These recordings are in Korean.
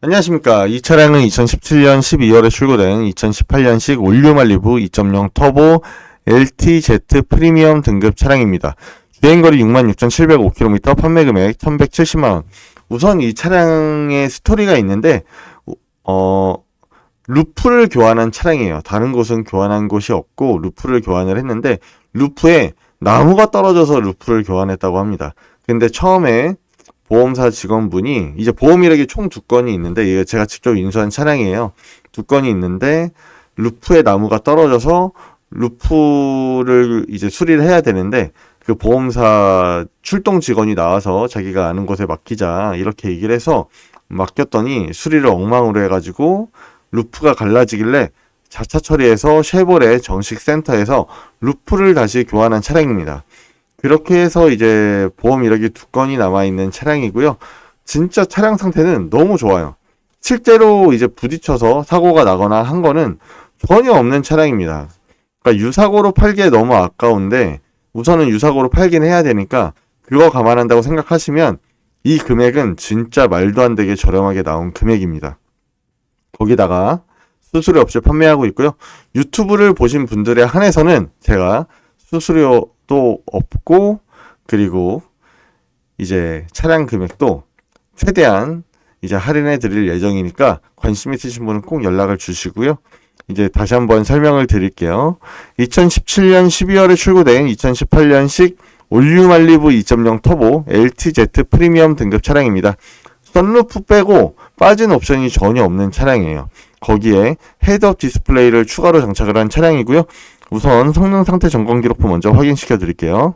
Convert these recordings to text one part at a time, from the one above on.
안녕하십니까. 이 차량은 2017년 12월에 출고된 2018년식 올류 말리부 2.0 터보 LTZ 프리미엄 등급 차량입니다. 주행거리 66,705km, 판매금액 1,170만원. 우선 이 차량의 스토리가 있는데, 어, 루프를 교환한 차량이에요. 다른 곳은 교환한 곳이 없고, 루프를 교환을 했는데, 루프에 나무가 떨어져서 루프를 교환했다고 합니다. 근데 처음에 보험사 직원분이 이제 보험 이력이 총두 건이 있는데 이게 제가 직접 인수한 차량이에요. 두 건이 있는데 루프에 나무가 떨어져서 루프를 이제 수리를 해야 되는데 그 보험사 출동 직원이 나와서 자기가 아는 곳에 맡기자 이렇게 얘기를 해서 맡겼더니 수리를 엉망으로 해가지고 루프가 갈라지길래 자차 처리해서 쉐보레 정식 센터에서 루프를 다시 교환한 차량입니다. 그렇게 해서 이제 보험 이력이 두 건이 남아있는 차량이고요. 진짜 차량 상태는 너무 좋아요. 실제로 이제 부딪혀서 사고가 나거나 한 거는 전혀 없는 차량입니다. 그러니까 유사고로 팔기에 너무 아까운데 우선은 유사고로 팔긴 해야 되니까 그거 감안한다고 생각하시면 이 금액은 진짜 말도 안 되게 저렴하게 나온 금액입니다. 거기다가 수수료 없이 판매하고 있고요. 유튜브를 보신 분들에 한해서는 제가 수수료 도 없고 그리고 이제 차량 금액도 최대한 이제 할인해 드릴 예정이니까 관심 있으신 분은 꼭 연락을 주시고요. 이제 다시 한번 설명을 드릴게요. 2017년 12월에 출고된 2018년식 올류 말리부 2.0 터보 LTZ 프리미엄 등급 차량입니다. 선루프 빼고 빠진 옵션이 전혀 없는 차량이에요. 거기에 헤드업 디스플레이를 추가로 장착을 한 차량이고요. 우선 성능 상태 점검 기록부 먼저 확인시켜 드릴게요.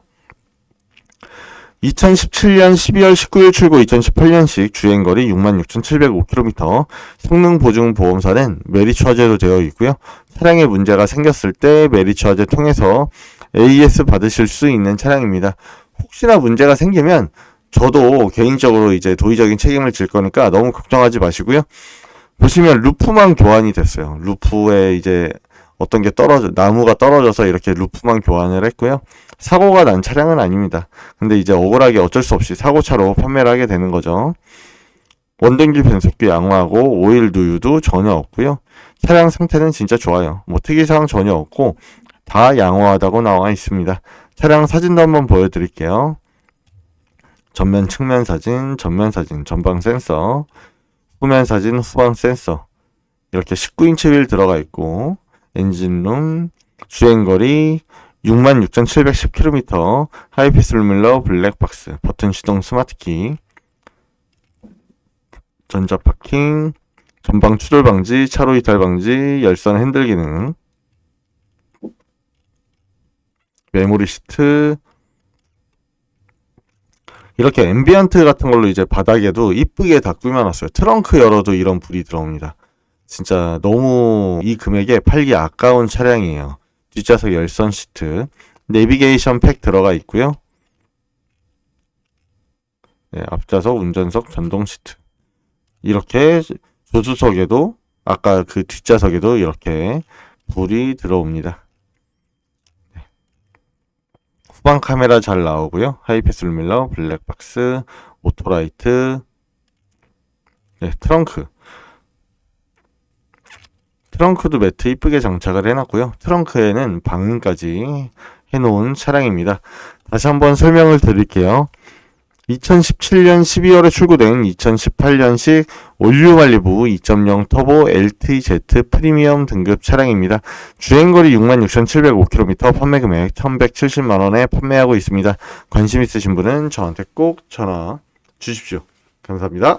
2017년 12월 19일 출고 2018년식 주행거리 66,705km 성능 보증 보험사는 메리츠화재로 되어 있고요. 차량에 문제가 생겼을 때 메리츠화재 통해서 AS 받으실 수 있는 차량입니다. 혹시나 문제가 생기면 저도 개인적으로 이제 도의적인 책임을 질 거니까 너무 걱정하지 마시고요. 보시면 루프만 교환이 됐어요. 루프에 이제 어떤 게 떨어져 나무가 떨어져서 이렇게 루프만 교환을 했고요. 사고가 난 차량은 아닙니다. 근데 이제 억울하게 어쩔 수 없이 사고차로 판매를 하게 되는 거죠. 원등기 변속기 양호하고 오일 누유도 전혀 없고요. 차량 상태는 진짜 좋아요. 뭐 특이사항 전혀 없고 다 양호하다고 나와 있습니다. 차량 사진도 한번 보여드릴게요. 전면 측면 사진, 전면 사진, 전방 센서, 후면 사진, 후방 센서 이렇게 19인치 휠 들어가 있고 엔진룸, 주행거리 66,710km, 하이패스 룰밀러 블랙박스, 버튼 시동 스마트키, 전자 파킹, 전방 추돌 방지, 차로 이탈 방지, 열선 핸들 기능, 메모리 시트, 이렇게 앰비언트 같은 걸로 이제 바닥에도 이쁘게 다 꾸며놨어요. 트렁크 열어도 이런 불이 들어옵니다. 진짜 너무 이 금액에 팔기 아까운 차량이에요. 뒷좌석 열선 시트, 내비게이션 팩 들어가 있고요. 네, 앞좌석 운전석 전동 시트. 이렇게 조수석에도 아까 그 뒷좌석에도 이렇게 불이 들어옵니다. 네. 후방 카메라 잘 나오고요. 하이패스 룰밀러, 블랙박스, 오토라이트, 네, 트렁크. 트렁크도 매트 이쁘게 장착을 해놨고요. 트렁크에는 방음까지 해놓은 차량입니다. 다시 한번 설명을 드릴게요. 2017년 12월에 출고된 2018년식 올류말리부 2.0 터보 LTZ 프리미엄 등급 차량입니다. 주행거리 66,705km, 판매금액 1,170만원에 판매하고 있습니다. 관심 있으신 분은 저한테 꼭 전화 주십시오. 감사합니다.